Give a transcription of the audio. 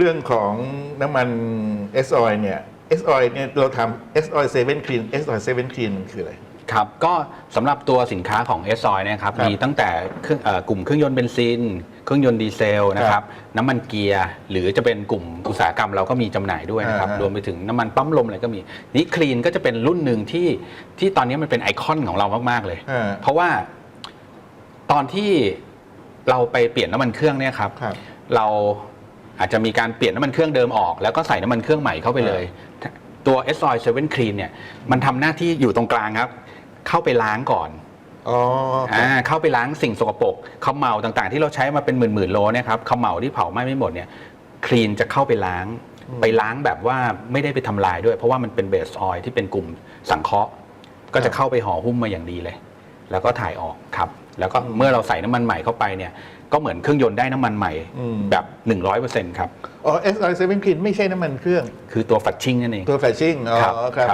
เรื่องของน้ำมัน S oil เนี่ย S oil เนี่ยเราทำ S oil 7 clean S oil 7 clean มันคืออะไร ครับก็สำหรับตัวสินค้าของ s อ i นะครับครับมีตั้งแต่เครื่องเอ่อกลุ่มเครื่องยนต์เบนซิน เครื่องยนต์ดีเซลนะคครัรับบน้ำมันเกียร์ หรือจะเป็นกลุ่มอุตสาหกรรมเราก็มีจำหน่ายด้วยนะครับอ่าฮะรวมไปถึงน้ำมันปั๊มลมอะไรก็มีนี่คลีนก็จะเป็นรุ่นหนึ่งที่ที่ตอนนี้มันเป็นไอคอนของเรามาก ๆ เลย อ่า เพราะว่าตอนที่เราไปเปลี่ยนน้ำมันเครื่องเนี่ยครับ ครับ เรา อาจจะมีการเปลี่ยนน้ำมันเครื่องเดิมออก แล้วก็ใส่น้ำมันเครื่องใหม่เข้าไปเลย ตัว s อ i 7 Clean เนี่ยมันทำหน้าที่อยู่ตรงกลางครับ เข้าไปล้างก่อนอ๋อครับอ่าเข้าไปล้างสิ่งสกปรกขมเหลาต่างๆ ที่เราใช้มาเป็นหมื่นๆโลเนี่ยครับขมเหลาที่เผาไหม้ไม่หมดเนี่ยคลีนจะเข้าไปล้าง ไปล้างแบบว่าไม่ได้ไปทำลายด้วย เพราะว่ามันเป็นเบสออยที่เป็นกลุ่มสังเคราะห์ ก็จะเข้าไปห่อหุ้มมาอย่างดีเลย แล้วก็ถ่ายออกครับ แล้วก็เมื่อเราใส่น้ำมันใหม่เข้าไปเนี่ยก็เหมือนเครื่องยนต์ได้น้ำมันใหม่อืม แบบ 100%ครับ อ๋อ S oil 7 clean ไม่ใช่น้ำมันเครื่อง คือตัวฝัดชิ่งนั่นเอง ตัวแฟชชิ่งอ๋อครับครับ